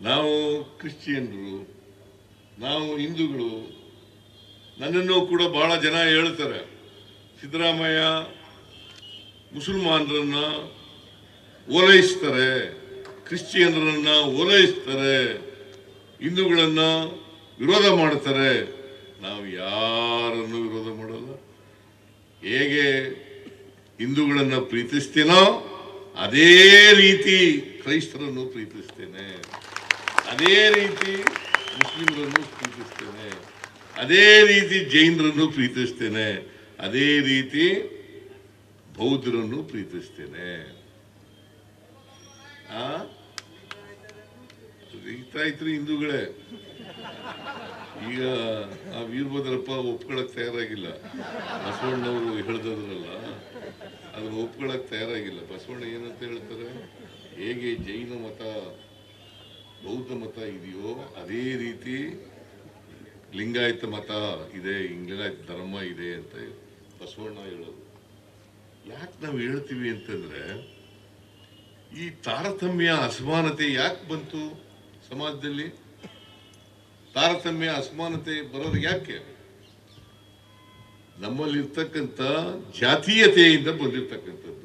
ನಾವು ಕ್ರಿಶ್ಚಿಯನ್ರು ನಾವು ಹಿಂದೂಗಳು, ನನ್ನನ್ನು ಕೂಡ ಬಹಳ ಜನ ಹೇಳ್ತಾರೆ. ಸಿದ್ದರಾಮಯ್ಯ ಮುಸಲ್ಮಾನರನ್ನ ಓಲೈಸ್ತಾರೆ, ಕ್ರಿಶ್ಚಿಯನ್ರನ್ನ ಓಲೈಸ್ತಾರೆ, ಹಿಂದೂಗಳನ್ನ ವಿರೋಧ ಮಾಡ್ತಾರೆ. ನಾವು ಯಾರನ್ನು ವಿರೋಧ ಮಾಡಲ್ಲ. ಹೇಗೆ ಹಿಂದೂಗಳನ್ನ ಪ್ರೀತಿಸ್ತೇನೋ ಅದೇ ರೀತಿ ಕ್ರೈಸ್ತರನ್ನು ಪ್ರೀತಿಸ್ತೇನೆ. ಅದೇ ರೀತಿ ಮುಸ್ಲಿಮರನ್ನು ಪ್ರೀತಿಸ್ತೇನೆ. ಅದೇ ರೀತಿ ಜೈನರನ್ನು ಪ್ರೀತಿಸ್ತೇನೆ. ಅದೇ ರೀತಿ ಬೌದ್ಧರನ್ನು ಪ್ರೀತಿಸ್ತೇನೆ. ಆ? ರೈತರು ಹಿಂದೂಗಳೇ. ಈಗ ಆ ವೀರಭದ್ರಪ್ಪ ಒಪ್ಕೊಳಕ್ ತಯಾರಾಗಿಲ್ಲ. ಬಸವಣ್ಣವರು ಹೇಳ್ದದ್ರಲ್ಲ, ಅದನ್ನ ಒಪ್ಕೊಳಕ್ ತಯಾರಾಗಿಲ್ಲ. ಬಸವಣ್ಣ ಏನಂತ ಹೇಳ್ತಾರೆ? ಹೇಗೆ ಜೈನ ಮತ ಬೌದ್ಧ ಮತ ಇದೆಯೋ ಅದೇ ರೀತಿ ಲಿಂಗಾಯತ ಮತ ಇದೆ ಲಿಂಗಾಯತ ಧರ್ಮ ಇದೆ ಅಂತ ಬಸವಣ್ಣ ಹೇಳೋದು. ಯಾಕೆ ನಾವು ಹೇಳ್ತೀವಿ ಅಂತಂದ್ರೆ ಈ ತಾರತಮ್ಯ ಅಸಮಾನತೆ ಯಾಕೆ ಬಂತು ಸಮಾಜದಲ್ಲಿ? ತಾರತಮ್ಯ ಅಸಮಾನತೆ ಬರೋದು ಯಾಕೆ? ನಮ್ಮಲ್ಲಿರ್ತಕ್ಕಂಥ ಜಾತೀಯತೆಯಿಂದ ಬಂದಿರತಕ್ಕಂಥದ್ದು.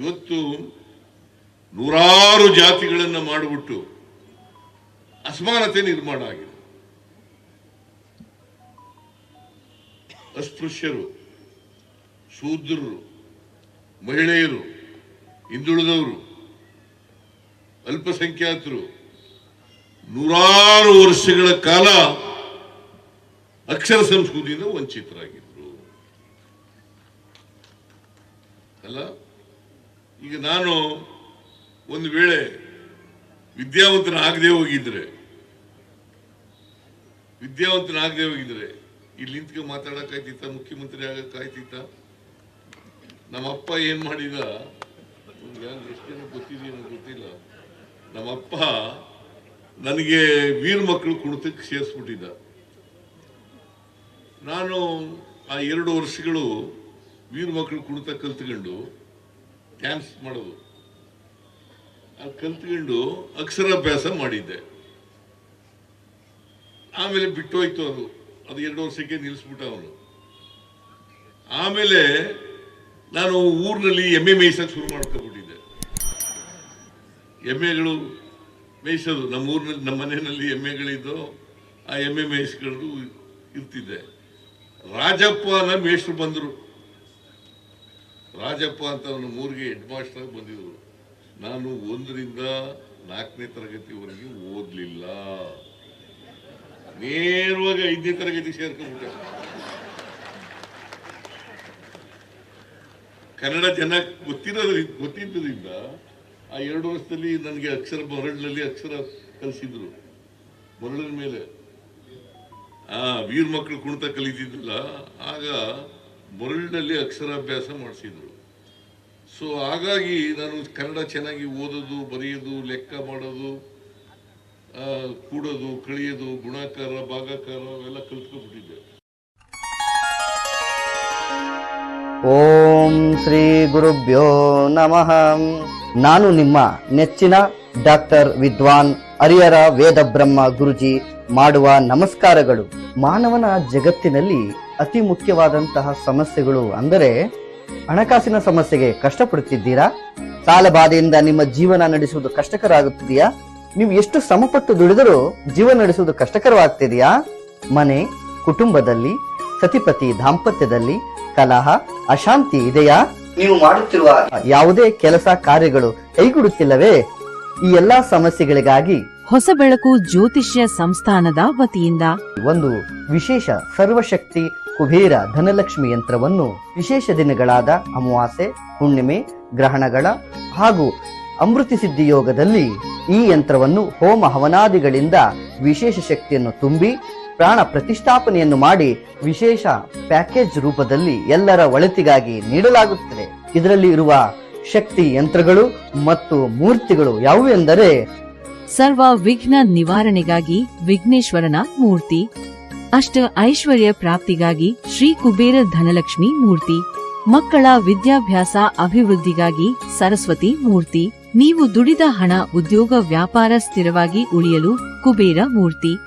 ಇವತ್ತು ನೂರಾರು ಜಾತಿಗಳನ್ನು ಮಾಡಿಬಿಟ್ಟು ಅಸಮಾನತೆ ನಿರ್ಮಾಣ ಆಗಿದೆ. ಅಸ್ಪೃಶ್ಯರು, ಶೂದ್ರರು, ಮಹಿಳೆಯರು, ಹಿಂದುಳಿದವರು, ಅಲ್ಪಸಂಖ್ಯಾತರು, ನೂರಾರು ವರ್ಷಗಳ ಕಾಲ ಅಕ್ಷರ ಸಂಸ್ಕೃತಿಯಿಂದ ವಂಚಿತರಾಗಿದ್ರು. ಅಲ್ಲ? ಈಗ ನಾನು ಒಂದು ವೇಳೆ ವಿದ್ಯಾವಂತನಾಗದೆ ಹೋಗಿದ್ರೆ ವಿದ್ಯಾವಂತನಾಗದೆ ಹೋಗಿದ್ರೆ ಇಲ್ಲಿ ನಿಂತ್ಕೊಂಡು ಮಾತಾಡಕ್ಕಾಯ್ತಿತ್ತ, ಮುಖ್ಯಮಂತ್ರಿ ಆಗಕ್ಕಾಯ್ತಿತ್ತ? ನಮ್ಮಪ್ಪ ಏನ್ ಮಾಡಿದ? ಎಷ್ಟು ಜನ ಗೊತ್ತಿದೆಯೋ ನನಗೆ ಗೊತ್ತಿಲ್ಲ. ನಮ್ಮಪ್ಪ ನನಗೆ ವೀರ್ ಮಕ್ಕಳು ಕುಣಿತಕ್ಕೆ ಸೇರಿಸ್ಬಿಟ್ಟಿದ್ದ. ನಾನು ಆ ಎರಡು ವರ್ಷಗಳು ವೀರ್ ಮಕ್ಕಳು ಕುಣಿತ ಕಲ್ತ್ಕೊಂಡು ಡ್ಯಾನ್ಸ್ ಮಾಡೋದು. ಅದು ಕಲ್ತ್ಕೊಂಡು ಅಕ್ಷರಾಭ್ಯಾಸ ಮಾಡಿದ್ದೆ. ಆಮೇಲೆ ಬಿಟ್ಟೋಯ್ತು ಅದು. ಅದು ಎರಡು ವರ್ಷಕ್ಕೆ ನಿಲ್ಲಿಸ್ಬಿಟ್ಟ ಅವನು. ಆಮೇಲೆ ನಾನು ಊರಿನಲ್ಲಿ ಎಮ್ಮೆ ಮೇಯ್ಸಕ್ಕೆ ಶುರು ಮಾಡ್ಕೊಬಿಟ್ಟಿದ್ದೆ ಎಮ್ಮೆಗಳು ಮೇಯಿಸೋದು. ನಮ್ಮ ಊರಿನಲ್ಲಿ, ನಮ್ಮ ಮನೆಯಲ್ಲಿ ಎಮ್ಮೆಗಳಿದ್ದು, ಆ ಎಮ್ಮೆ ಮೇಯಿಸ್ಕೊಂಡು ಇರ್ತಿದ್ದೆ. ರಾಜಪ್ಪನ ಮೇಷ್ಟ್ರು ಬಂದರು. ರಾಜಪ್ಪ ಅಂತ ಅವನು ಮೂರಿಗೆ ಹೆಡ್ ಮಾಸ್ಟರ್ ಬಂದಿದ್ರು. ನಾನು ಒಂದರಿಂದ ನಾಲ್ಕನೇ ತರಗತಿವರೆಗೆ ಓದಲಿಲ್ಲ. ನೇರವಾಗಿ ಐದನೇ ತರಗತಿ ಸೇರ್ಕೊಂಡ್ಬಿಟ್ಟೆ. ಕನ್ನಡ ಜನ ಗೊತ್ತಿರೋದ್ರಿಂದ ಗೊತ್ತಿದ್ದರಿಂದ ಆ ಎರಡು ವರ್ಷದಲ್ಲಿ ನನಗೆ ಅಕ್ಷರ ಮರಳಿನಲ್ಲಿ ಅಕ್ಷರ ಕಲಿಸಿದ್ರು. ಮರಳಿನ ಮೇಲೆ. ಆ ವೀರ್ ಮಕ್ಕಳು ಕುಣಿತ ಕಲಿತಿದ್ದಿಲ್ಲ. ಆಗ ಮರಳಿನಲ್ಲಿ ಅಕ್ಷರಾಭ್ಯಾಸ ಮಾಡಿಸಿದ್ರು. ಸೊ ಹಾಗಾಗಿ ನಾನು ಕನ್ನಡ ಚೆನ್ನಾಗಿ ಓದೋದು, ಬರೆಯೋದು, ಲೆಕ್ಕ ಮಾಡೋದು ಕೂಡೋದು, ಕಳಿಯೋದು, ಗುಣಾಕಾರ, ಭಾಗಾಕಾರ ಎಲ್ಲ ಕಲ್ತ್ಕೊಂಡ್ಬಿಟ್ಟಿದ್ದೆ. ಓಂ ಶ್ರೀ ಗುರುಭ್ಯೋ ನಮಃ. ನಾನು ನಿಮ್ಮ ನೆಚ್ಚಿನ ಡಾಕ್ಟರ್ ವಿದ್ವಾನ್ ಅರಿಯರ ವೇದ ಬ್ರಹ್ಮ ಗುರುಜಿ ಮಾಡುವ ನಮಸ್ಕಾರಗಳು. ಮಾನವನ ಜಗತ್ತಿನಲ್ಲಿ ಅತಿ ಮುಖ್ಯವಾದಂತಹ ಸಮಸ್ಯೆಗಳು ಅಂದರೆ ಹಣಕಾಸಿನ ಸಮಸ್ಯೆಗೆ ಕಷ್ಟಪಡುತ್ತಿದ್ದೀರಾ? ಸಾಲ ಬಾಧೆಯಿಂದ ನಿಮ್ಮ ಜೀವನ ನಡೆಸುವುದು ಕಷ್ಟಕರ ಆಗುತ್ತಿದೆಯಾ ನೀವು ಎಷ್ಟು ಶ್ರಮಪಟ್ಟು ದುಡಿದರೂ ಜೀವನ ನಡೆಸುವುದು ಕಷ್ಟಕರವಾಗ್ತಿದೆಯಾ? ಮನೆ ಕುಟುಂಬದಲ್ಲಿ ಸತಿಪತಿ ದಾಂಪತ್ಯದಲ್ಲಿ ಕಲಹ ಅಶಾಂತಿ ಇದೆಯಾ? ನೀವು ಮಾಡುತ್ತಿರುವ ಯಾವುದೇ ಕೆಲಸ ಕಾರ್ಯಗಳು ಕೈಗೂಡುತ್ತಿಲ್ಲವೇ? ಈ ಎಲ್ಲಾ ಸಮಸ್ಯೆಗಳಿಗಾಗಿ ಹೊಸ ಬೆಳಕು ಜ್ಯೋತಿಷ್ಯ ಸಂಸ್ಥಾನದ ವತಿಯಿಂದ ಒಂದು ವಿಶೇಷ ಸರ್ವಶಕ್ತಿ ಕುಬೇರ ಧನಲಕ್ಷ್ಮಿ ಯಂತ್ರವನ್ನು ವಿಶೇಷ ದಿನಗಳಾದ ಅಮಾವಾಸ್ಯೆ, ಹುಣ್ಣಿಮೆ, ಗ್ರಹಣಗಳ ಹಾಗೂ ಅಮೃತಿ ಸಿದ್ಧಿ ಯೋಗದಲ್ಲಿ ಈ ಯಂತ್ರವನ್ನು ಹೋಮ ಹವನಾದಿಗಳಿಂದ ವಿಶೇಷ ಶಕ್ತಿಯನ್ನು ತುಂಬಿ ಪ್ರಾಣ ಪ್ರತಿಷ್ಠಾಪನೆಯನ್ನು ಮಾಡಿ ವಿಶೇಷ ಪ್ಯಾಕೇಜ್ ರೂಪದಲ್ಲಿ ಎಲ್ಲರ ಒಳಿತಿಗಾಗಿ ನೀಡಲಾಗುತ್ತದೆ. ಇದರಲ್ಲಿ ಇರುವ ಶಕ್ತಿ ಯಂತ್ರಗಳು ಮತ್ತು ಮೂರ್ತಿಗಳು ಯಾವುವೆಂದರೆ ಸರ್ವ ವಿಘ್ನ ನಿವಾರಣೆಗಾಗಿ ವಿಘ್ನೇಶ್ವರನ ಮೂರ್ತಿ ಅಷ್ಟ ಐಶ್ವರ್ಯ ಪ್ರಾಪ್ತಿಗಾಗಿ ಶ್ರೀ ಕುಬೇರ ಧನಲಕ್ಷ್ಮಿ ಮೂರ್ತಿ. ಮಕ್ಕಳ ವಿದ್ಯಾಭ್ಯಾಸ ಅಭಿವೃದ್ಧಿಗಾಗಿ ಸರಸ್ವತಿ ಮೂರ್ತಿ. ನೀವು ದುಡಿದ ಹಣ ಉದ್ಯೋಗ ವ್ಯಾಪಾರ ಸ್ಥಿರವಾಗಿ ಉಳಿಯಲು ಕುಬೇರ ಮೂರ್ತಿ.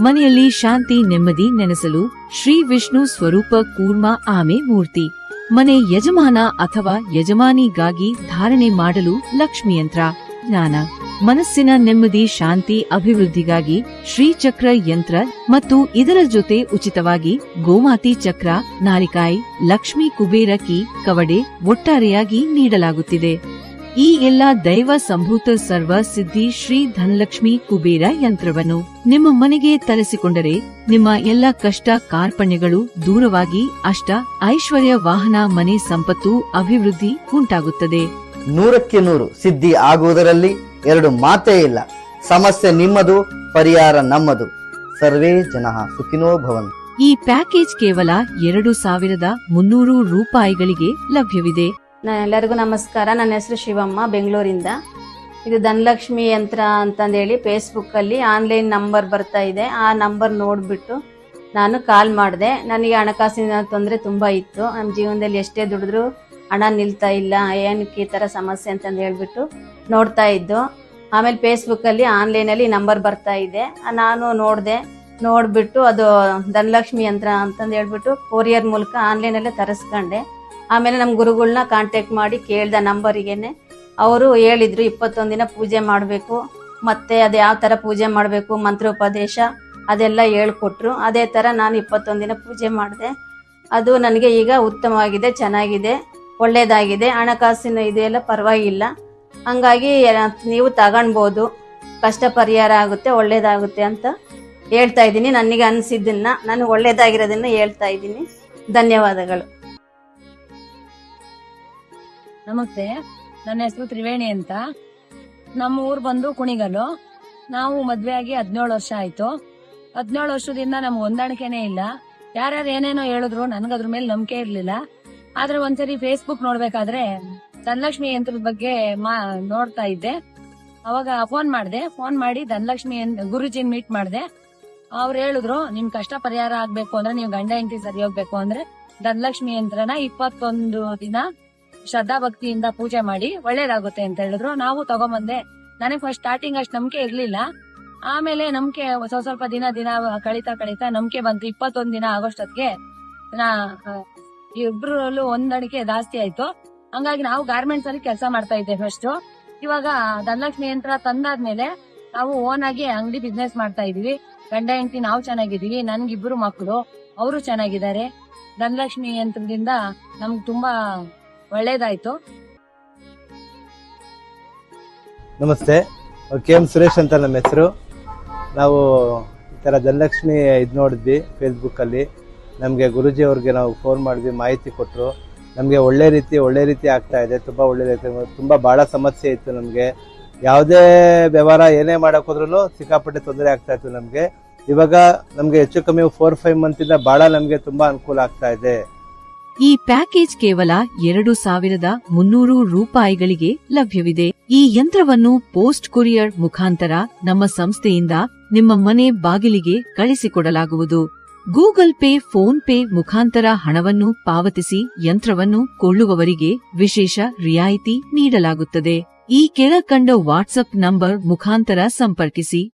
ಮನೆಯಲ್ಲಿ ಶಾಂತಿ ನೆಮ್ಮದಿ ನೆನೆಸಲು ಶ್ರೀ ವಿಷ್ಣು ಸ್ವರೂಪ ಕೂರ್ಮ ಆಮೆ ಮೂರ್ತಿ. ಮನೆ ಯಜಮಾನ ಅಥವಾ ಯಜಮಾನಿಗಾಗಿ ಧಾರಣೆ ಮಾಡಲು ಲಕ್ಷ್ಮಿಯಂತ್ರ. ಜ್ಞಾನ. ಮನಸ್ಸಿನ ನೆಮ್ಮದಿ, ಶಾಂತಿ, ಅಭಿವೃದ್ಧಿಗಾಗಿ ಶ್ರೀಚಕ್ರ ಯಂತ್ರ ಮತ್ತು ಇದರ ಜೊತೆ ಉಚಿತವಾಗಿ ಗೋಮಾತಿ ಚಕ್ರ, ನಾರಿಕಾಯಿ, ಲಕ್ಷ್ಮೀ ಕುಬೇರ ಕಿ, ಕವಡೆ ಒಟ್ಟಾರೆಯಾಗಿ ನೀಡಲಾಗುತ್ತಿದೆ. ಈ ಎಲ್ಲಾ ದೈವ ಸಂಭೂತ ಸರ್ವ ಸಿದ್ಧಿ ಶ್ರೀ ಧನಲಕ್ಷ್ಮಿ ಕುಬೇರ ಯಂತ್ರವನ್ನು ನಿಮ್ಮ ಮನೆಗೆ ತರಿಸಿಕೊಂಡರೆ ನಿಮ್ಮ ಎಲ್ಲ ಕಷ್ಟ, ಕಾರ್ಪಣ್ಯಗಳು ದೂರವಾಗಿ ಅಷ್ಟ ಐಶ್ವರ್ಯ ವಾಹನ, ಮನೆ ಸಂಪತ್ತು, ಅಭಿವೃದ್ಧಿ ಉಂಟಾಗುತ್ತದೆ. ನೂರಕ್ಕೆ ನೂರು ಸಿದ್ಧಿ ಆಗುವುದರಲ್ಲಿ ಎರಡು ಮಾತೇ ಇಲ್ಲ. ಸಮಸ್ಯೆ ನಿಮ್ಮದು ಪರಿಹಾರ ನಮ್ಮದು. ಸರ್ವೇ ಜನ ಸುಖಿನೋ ಭವನ್. ಈ ಪ್ಯಾಕೇಜ್ ಕೇವಲ ಎರಡು ಸಾವಿರದ ಮುನ್ನೂರು ರೂಪಾಯಿಗಳಿಗೆ ಲಭ್ಯವಿದೆ. ನಾನು ಎಲ್ಲರಿಗೂ ನಮಸ್ಕಾರ. ನನ್ನ ಹೆಸರು ಶಿವಮ್ಮ ಬೆಂಗಳೂರಿಂದ. ಇದು ಧನಲಕ್ಷ್ಮಿ ಯಂತ್ರ ಅಂತಂದೇಳಿ ಫೇಸ್ಬುಕ್ಕಲ್ಲಿ ಆನ್ಲೈನ್ ನಂಬರ್ ಬರ್ತಾ ಇದೆ. ಆ ನಂಬರ್ ನೋಡ್ಬಿಟ್ಟು ನಾನು ಕಾಲ್ ಮಾಡಿದೆ. ನನಗೆ ಹಣಕಾಸಿನ ತೊಂದರೆ ತುಂಬಾ ಇತ್ತು. ನಮ್ಮ ಜೀವನದಲ್ಲಿ ಎಷ್ಟೇ ದುಡಿದ್ರೂ ಹಣ ನಿಲ್ತಾ ಇಲ್ಲ, ಏನಕ್ಕೆ ಈ ಥರ ಸಮಸ್ಯೆ ಅಂತಂದು ಹೇಳ್ಬಿಟ್ಟು ನೋಡ್ತಾ ಇದ್ದು, ಆಮೇಲೆ ಫೇಸ್ಬುಕ್ಕಲ್ಲಿ ಆನ್ಲೈನಲ್ಲಿ ನಂಬರ್ ಬರ್ತಾ ಇದೆ. ನಾನು ನೋಡಿದೆ, ನೋಡಿಬಿಟ್ಟು ಅದು ಧನಲಕ್ಷ್ಮಿ ಯಂತ್ರ ಅಂತಂದು ಹೇಳ್ಬಿಟ್ಟು ಕೊರಿಯರ್ ಮೂಲಕ ಆನ್ಲೈನಲ್ಲೇ ತರಿಸ್ಕೊಂಡೆ. ಆಮೇಲೆ ನಮ್ಮ ಗುರುಗಳನ್ನ ಕಾಂಟ್ಯಾಕ್ಟ್ ಮಾಡಿ ಕೇಳಿದ ನಂಬರಿಗೇನೆ ಅವರು ಹೇಳಿದ್ರು, ಇಪ್ಪತ್ತೊಂದು ದಿನ ಪೂಜೆ ಮಾಡಬೇಕು, ಮತ್ತೆ ಅದು ಯಾವ ಥರ ಪೂಜೆ ಮಾಡಬೇಕು, ಮಂತ್ರೋಪದೇಶ ಅದೆಲ್ಲ ಹೇಳ್ಕೊಟ್ರು. ಅದೇ ಥರ ನಾನು ಇಪ್ಪತ್ತೊಂದು ದಿನ ಪೂಜೆ ಮಾಡಿದೆ. ಅದು ನನಗೆ ಈಗ ಉತ್ತಮವಾಗಿದೆ, ಚೆನ್ನಾಗಿದೆ. ಒಳ್ಳೆಯದಾಗಿದೆ ಹಣಕಾಸಿನ ಇದೆಲ್ಲ ಪರವಾಗಿಲ್ಲ. ಹಂಗಾಗಿ ನೀವು ತಗೊಳ್ಬೋದು ಕಷ್ಟ ಪರಿಹಾರ ಆಗುತ್ತೆ, ಒಳ್ಳೇದಾಗುತ್ತೆ ಅಂತ ಹೇಳ್ತಾ ಇದ್ದೀನಿ. ನನಗೆ ಅನಿಸಿದ್ದನ್ನ, ನಾನು ಒಳ್ಳೇದಾಗಿರೋದನ್ನ ಹೇಳ್ತಾ ಇದ್ದೀನಿ. ಧನ್ಯವಾದಗಳು. ನಮಸ್ತೆ, ನನ್ನ ಹೆಸರು ತ್ರಿವೇಣಿ ಅಂತ. ನಮ್ಮ ಊರು ಬಂದು ಕುಣಿಗಲು. ನಾವು ಮದ್ವೆ ಆಗಿ ಹದಿನೇಳು ವರ್ಷ ಆಯ್ತು. ಹದಿನೇಳು ವರ್ಷದಿಂದ ನಮ್ಗೆ ಹೊಂದಾಣಿಕೆನೇ ಇಲ್ಲ. ಯಾರ್ಯಾರು ಏನೇನೋ ಹೇಳಿದ್ರು, ನನಗದ್ರ ಮೇಲೆ ನಂಬಿಕೆ ಇರ್ಲಿಲ್ಲ. ಆದ್ರೆ ಒಂದ್ಸರಿ ಫೇಸ್ಬುಕ್ ನೋಡ್ಬೇಕಾದ್ರೆ ಧನಲಕ್ಷ್ಮಿ ಯಂತ್ರದ ಬಗ್ಗೆ ನೋಡ್ತಾ ಇದ್ದೆ. ಅವಾಗ ಫೋನ್ ಮಾಡಿದೆ. ಫೋನ್ ಮಾಡಿ ಧನಲಕ್ಷ್ಮಿ ಗುರುಜಿನ್ ಮೀಟ್ ಮಾಡಿದೆ. ಅವ್ರು ಹೇಳಿದ್ರು, ನಿಮ್ ಕಷ್ಟ ಪರಿಹಾರ ಆಗ್ಬೇಕು ಅಂದ್ರೆ ನೀವು ಗಂಡ ಹೆಂಡತಿ ಸರಿ ಹೋಗ್ಬೇಕು ಅಂದ್ರೆ ಧನಲಕ್ಷ್ಮಿ ಯಂತ್ರನ ಇಪ್ಪತ್ತೊಂದು ದಿನ ಶ್ರದ್ಧಾ ಭಕ್ತಿಯಿಂದ ಪೂಜೆ ಮಾಡಿ ಒಳ್ಳೇದಾಗುತ್ತೆ ಅಂತ ಹೇಳಿದ್ರು. ನಾವು ತಗೊಂಬಂದೆ. ನನಗೆ ಫಸ್ಟ್ ಸ್ಟಾರ್ಟಿಂಗ್ ಅಷ್ಟು ನಂಬಿಕೆ ಇರ್ಲಿಲ್ಲ. ಆಮೇಲೆ ನಂಬಿಕೆ ಸ್ವಲ್ಪ ಸ್ವಲ್ಪ ದಿನ ದಿನ ಕಳೀತಾ ಕಳೀತಾ ನಂಬಿಕೆ ಬಂತು. ಇಪ್ಪತ್ತೊಂದ್ ದಿನ ಆಗೋಷ್ಟೊತ್ತಿಗೆ ನಾ ಇಬ್ರಲ್ಲೂ ಹೊಂದಾಣಿಕೆ ಜಾಸ್ತಿ ಆಯ್ತು. ಹಂಗಾಗಿ ನಾವು ಗಾರ್ಮೆಂಟ್ಸ್ ಅಲ್ಲಿ ಕೆಲಸ ಮಾಡ್ತಾ ಇದ್ದೆ ಫಸ್ಟ್ ಇವಾಗ ಧನಲಕ್ಷ್ಮಿ ಯಂತ್ರ ತಂದಾದ್ಮೇಲೆ ನಾವು ಓನ್ ಆಗಿ ಅಂಗಡಿ ಬಿಸ್ನೆಸ್ ಮಾಡ್ತಾ ಇದೀವಿ ಗಂಡ ಹೆಂಡತಿ ನಾವು ಚೆನ್ನಾಗಿದೀವಿ ನನ್ಗಿಬ್ರು ಮಕ್ಕಳು ಅವರು ಚೆನ್ನಾಗಿದ್ದಾರೆ. ಧನಲಕ್ಷ್ಮಿ ಯಂತ್ರದಿಂದ ನಮ್ಗೆ ತುಂಬಾ ಒಳ್ಳೇದಾಯ್ತು. ನಮಸ್ತೆ. ಕೆ ಎಂ ಸುರೇಶ್ ಅಂತ ನಮ್ಮ ಹೆಸರು. ನಾವು ಈ ಥರ ಧನಲಕ್ಷ್ಮಿ ಇದು ನೋಡಿದ್ವಿ ಫೇಸ್ಬುಕ್ಕಲ್ಲಿ ನಮಗೆ ಗುರುಜಿ ಅವ್ರಿಗೆ ನಾವು ಫೋನ್ ಮಾಡಿದ್ವಿ, ಮಾಹಿತಿ ಕೊಟ್ಟರು ನಮಗೆ ಒಳ್ಳೆ ರೀತಿ ಒಳ್ಳೆ ರೀತಿ ಆಗ್ತಾ ಇದೆ, ತುಂಬ ಒಳ್ಳೆ ರೀತಿ ತುಂಬ ಭಾಳ ಸಮಸ್ಯೆ ಇತ್ತು ನಮಗೆ. ಯಾವುದೇ ವ್ಯವಹಾರ ಏನೇ ಮಾಡಕ್ ಹೋದ್ರೂ ಸಿಕ್ಕಾಪಟ್ಟೆ ತೊಂದರೆ ಆಗ್ತಾ ಇತ್ತು ನಮಗೆ. ಇವಾಗ ನಮಗೆ ಹೆಚ್ಚು ಕಮ್ಮಿ ಫೋರ್ ಫೈವ್ ಮಂತಿಂದ ಭಾಳ ನಮಗೆ ತುಂಬಾ ಅನುಕೂಲ ಆಗ್ತಾ ಇದೆ. ಈ ಪ್ಯಾಕೇಜ್ ಕೇವಲ ಎರಡು ಸಾವಿರದ ಮುನ್ನೂರು ರೂಪಾಯಿಗಳಿಗೆ ಲಭ್ಯವಿದೆ. ಈ ಯಂತ್ರವನ್ನು ಪೋಸ್ಟ್ ಕೊರಿಯರ್ ಮುಖಾಂತರ ನಮ್ಮ ಸಂಸ್ಥೆಯಿಂದ ನಿಮ್ಮ ಮನೆ ಬಾಗಿಲಿಗೆ ಕಳಿಸಿಕೊಡಲಾಗುವುದು. ಗೂಗಲ್ ಪೇ, ಫೋನ್ ಪೇ ಮುಖಾಂತರ ಹಣವನ್ನು ಪಾವತಿಸಿ ಯಂತ್ರವನ್ನು ಕೊಳ್ಳುವವರಿಗೆ ವಿಶೇಷ ರಿಯಾಯಿತಿ ನೀಡಲಾಗುತ್ತದೆ. ಈ ಕೆಳಕಂಡ ವಾಟ್ಸ್ಆಪ್ ನಂಬರ್ ಮುಖಾಂತರ ಸಂಪರ್ಕಿಸಿ.